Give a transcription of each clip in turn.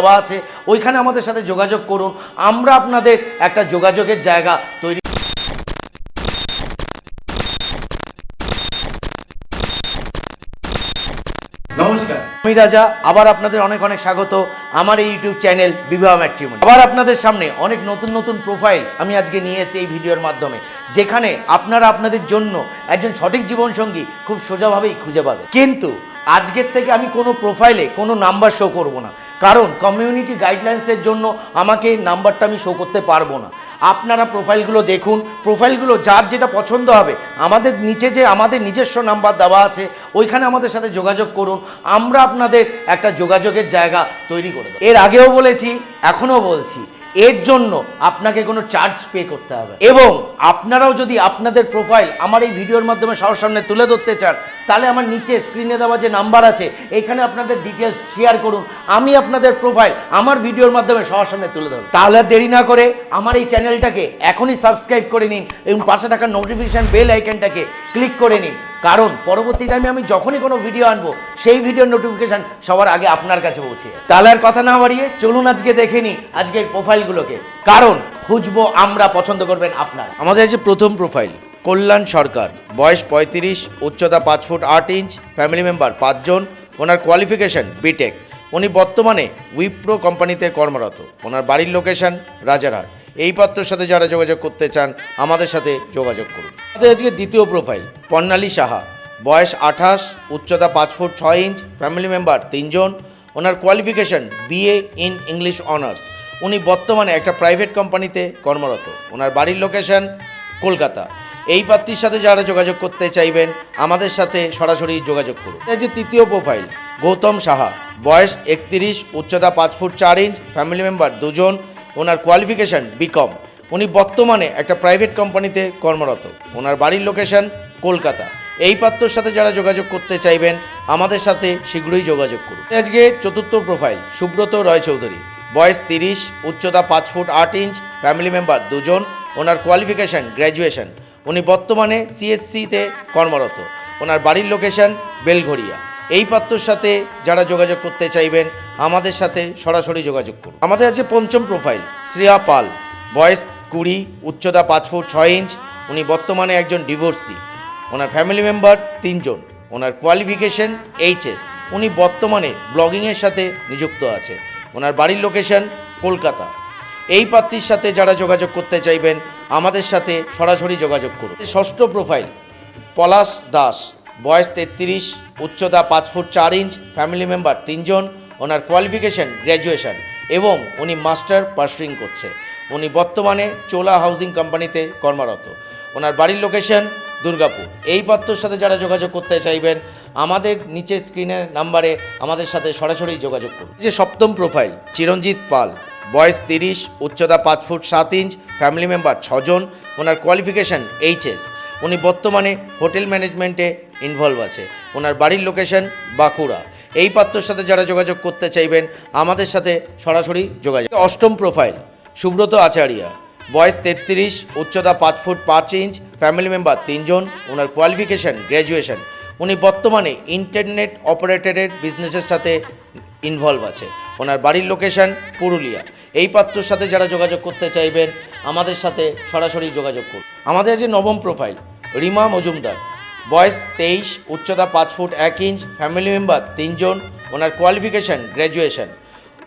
দেওয়া আছে ওইখানে আমাদের সাথে যোগাযোগ করুন। আমরা আপনাদের একটা যোগাযোগের জায়গা তৈরি নমস্কার। আমি রাজা আবার আপনাদের অনেক অনেক স্বাগত আমার এই ইউটিউব চ্যানেল বিবাহ ম্যাট্রিমনি আবার আপনাদের সামনে অনেক নতুন নতুন প্রোফাইল আমি আজকে নিয়ে এসেছি এই ভিডিওর মাধ্যমে যেখানে আপনারা আপনাদের জন্য একজন সঠিক জীবনসঙ্গী খুব সোজাভাবেই খুঁজে পাবেন। কিন্তু আজকের থেকে আমি কোনো প্রোফাইলে কোনো নাম্বার শো করব না। কারণ কমিউনিটি গাইডলাইন্সের জন্য আমাকে এই নাম্বারটা আমি শো করতে পারব না। আপনারা প্রোফাইলগুলো দেখুন প্রোফাইলগুলো যার যেটা পছন্দ হবে, আমাদের নিচে যে, আমাদের নিজস্ব নাম্বার দেওয়া আছে, ওইখানে আমাদের সাথে যোগাযোগ করুন। আমরা আপনাদের একটা যোগাযোগের জায়গা তৈরি করে এর আগেও বলেছি, এখনও বলছি, এর জন্য আপনাকে কোনো চার্জ পে করতে হবে এবং আপনারাও যদি আপনাদের প্রোফাইল আমার এই ভিডিওর মাধ্যমে সবার সামনে তুলে ধরতে চান তাহলে আমার নিচে স্ক্রিনে দেওয়া যে নাম্বার আছে, এখানে আপনাদের ডিটেলস শেয়ার করুন। আমি আপনাদের প্রোফাইল আমার ভিডিওর মাধ্যমে সবার সামনে তুলে ধরব। তাহলে দেরি না করে আমার এই চ্যানেলটাকে এখনই সাবস্ক্রাইব করে নিন এবং পাশে থাকা নোটিফিকেশান বেল আইকনটাকে ক্লিক করে নিন। কারণ পরবর্তী টাইমে আমি যখনই কোনো ভিডিও আনব, সেই ভিডিওর নোটিফিকেশান সবার আগে আপনার কাছে পৌঁছে তাহলে আর কথা না বাড়িয়ে চলুন আজকে দেখে নিই আজকের প্রোফাইলগুলোকে কারণ খুঁজবো, আমরা পছন্দ করবেন আপনার। আমাদের আছে প্রথম প্রোফাইল কল্যাণ সরকার। বয়স পঁয়ত্রিশ, উচ্চতা পাঁচ ফুট আট ইঞ্চ ফ্যামিলি মেম্বার পাঁচজন, ওনার কোয়ালিফিকেশন বিটেক উনি বর্তমানে উইপ্রো কোম্পানিতে কর্মরত। ওনার বাড়ির লোকেশন রাজারহাট। এই পাত্রের সাথে যারা যোগাযোগ করতে চান, আমাদের সাথে যোগাযোগ করুন। আজকে দ্বিতীয় প্রোফাইল পন্নালী সাহা। বয়স আঠাশ, উচ্চতা পাঁচ ফুট ছয় ইঞ্চ ফ্যামিলি মেম্বার তিনজন। ওনার qualification BA in English honours উনি বর্তমানে একটা প্রাইভেট কোম্পানিতে কর্মরত। ওনার বাড়ির লোকেশন কলকাতা। এই প্রার্থীর সাথে যারা যোগাযোগ করতে চাইবেন, আমাদের সাথে সরাসরি যোগাযোগ করুন। এই যে তৃতীয় প্রোফাইল গৌতম সাহা, বয়স একত্রিশ, উচ্চতা পাঁচ ফুট চার ইঞ্চ ফ্যামিলি মেম্বার দুজন, ওনার কোয়ালিফিকেশন বিকম উনি বর্তমানে একটা প্রাইভেট কোম্পানিতে কর্মরত। ওনার বাড়ির লোকেশন কলকাতা। এই পাত্রর সাথে যারা যোগাযোগ করতে চাইবেন, আমাদের সাথে শীঘ্রই যোগাযোগ করুন। আজকে চতুর্থ প্রোফাইল সুব্রত রয় চৌধুরী বয়স তিরিশ, উচ্চতা পাঁচ ফুট আট ইঞ্চ ফ্যামিলি মেম্বার দুজন ওনার কোয়ালিফিকেশন গ্র্যাজুয়েশন উনি বর্তমানে সিএসসিতে কর্মরত। ওনার বাড়ির লোকেশন বেলঘড়িয়া। এই পাত্রর সাথে যারা যোগাযোগ করতে চাইবেন, আমাদের সাথে সরাসরি যোগাযোগ করুন। আমাদের আছে পঞ্চম প্রোফাইল শ্রেয়া পাল। বয়স কুড়ি, উচ্চতা পাঁচ ফুট ছয় ইঞ্চ। উনি বর্তমানে একজন ডিভোর্সি ওনার ফ্যামিলি মেম্বার তিনজন। ওনার কোয়ালিফিকেশন এইচএস উনি বর্তমানে ব্লগিংয়ের সাথে নিযুক্ত আছে। ওনার বাড়ির লোকেশন কলকাতা। এই প্রার্থীর সাথে যারা যোগাযোগ করতে চাইবেন, আমাদের সাথে সরাসরি যোগাযোগ করুন। ষষ্ঠ প্রোফাইল পলাশ দাস। বয়স তেত্রিশ, উচ্চতা পাঁচ ফুট চার ইঞ্চ ফ্যামিলি মেম্বার তিনজন, ওনার কোয়ালিফিকেশন গ্র্যাজুয়েশন এবং উনি মাস্টার পার্সুইং করছে। উনি বর্তমানে চোলা হাউজিং কোম্পানিতে কর্মরত। ওনার বাড়ির লোকেশন দুর্গাপুর। এই পাত্রর সাথে যারা যোগাযোগ করতে চাইবেন, আমাদের নিচে স্ক্রিনের নাম্বারে আমাদের সাথে সরাসরি যোগাযোগ করুন। যে সপ্তম প্রোফাইল চিরঞ্জিত পাল। বয়স তিরিশ, উচ্চতা পাঁচ ফুট সাত ইঞ্চ ফ্যামিলি মেম্বার ছজন, ওনার কোয়ালিফিকেশন এইচএস উনি বর্তমানে হোটেল ম্যানেজমেন্টে ইনভলভ আছে। ওনার বাড়ির লোকেশন বাঁকুড়া। এই পাত্রর সাথে যারা যোগাযোগ করতে চাইবেন, আমাদের সাথে সরাসরি যোগাযোগ অষ্টম প্রোফাইল সুব্রত আচারিয়া। বয়স তেত্রিশ, উচ্চতা পাঁচ ফুট পাঁচ ইঞ্চ ফ্যামিলি মেম্বার তিনজন, ওনার কোয়ালিফিকেশন গ্র্যাজুয়েশন উনি বর্তমানে ইন্টারনেট অপারেটরের বিজনেসের সাথে ইনভলভ আছে। ওনার বাড়ির লোকেশন পুরুলিয়া। এই পাত্রর সাথে যারা যোগাযোগ করতে চাইবেন, আমাদের সাথে সরাসরি যোগাযোগ করুন। আমাদের যে নবম প্রোফাইল রিমা মজুমদার। বয়স তেইশ, উচ্চতা পাঁচ ফুট এক ইঞ্চ ফ্যামিলি মেম্বার তিনজন, ওনার কোয়ালিফিকেশন গ্র্যাজুয়েশন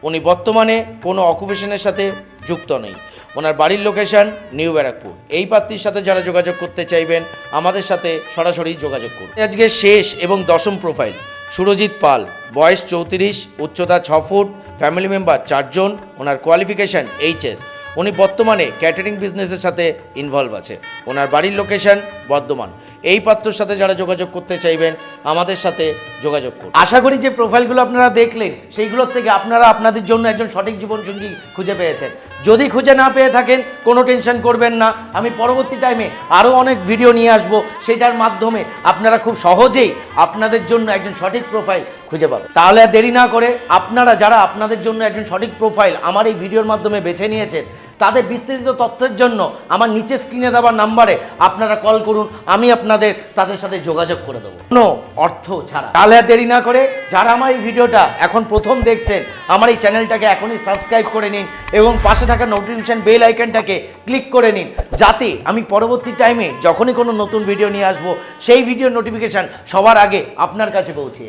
উনি বর্তমানে কোনো অকুপেশনের সাথে যুক্ত নেই। ওনার বাড়ির লোকেশন নিউ ব্যারাকপুর এই প্রার্থীর সাথে যারা যোগাযোগ করতে চাইবেন, আমাদের সাথে সরাসরি যোগাযোগ করুন। আজকে শেষ এবং দশম প্রোফাইল সুরজিৎ পাল বয়স চৌত্রিশ উচ্চতা ছ ফুট ফ্যামিলি মেম্বার চারজন ওনার কোয়ালিফিকেশান এইচএস উনি বর্তমানে ক্যাটারিং বিজনেসের সাথে ইনভলভ আছে। ওনার বাড়ির লোকেশন বর্ধমান। এই পাত্রর সাথে যারা যোগাযোগ করতে চাইবেন, আমাদের সাথে যোগাযোগ করুন। আশা করি যে প্রোফাইলগুলো আপনারা দেখলেন, সেইগুলোর থেকে আপনারা আপনাদের জন্য একজন সঠিক জীবনসঙ্গী খুঁজে পেয়েছেন। যদি খুঁজে না পেয়ে থাকেন, কোনো টেনশন করবেন না। আমি পরবর্তী টাইমে আরও অনেক ভিডিও নিয়ে আসব। সেটার মাধ্যমে আপনারা খুব সহজেই আপনাদের জন্য একজন সঠিক প্রোফাইল খুঁজে পাবেন। তাহলে দেরি না করে আপনারা যারা আপনাদের জন্য একজন সঠিক প্রোফাইল আমার এই ভিডিওর মাধ্যমে বেছে নিয়েছেন তাদের বিস্তারিত তথ্যের জন্য আমার নিচে স্ক্রিনে দেওয়ার নাম্বারে আপনারা কল করুন, আমি আপনাদের, তাদের সাথে যোগাযোগ করে দেবো কোনো অর্থ ছাড়া তাহলে দেরি না করে যারা আমার এই ভিডিওটা এখন প্রথম দেখছেন, আমার এই চ্যানেলটাকে এখনই সাবস্ক্রাইব করে নিন এবং পাশে থাকা নোটিফিকেশন বেল আইকনটাকে ক্লিক করে নিন, যাতে আমি পরবর্তী টাইমে যখনই কোনো নতুন ভিডিও নিয়ে আসব, সেই ভিডিও নোটিফিকেশান সবার আগে আপনার কাছে পৌঁছে।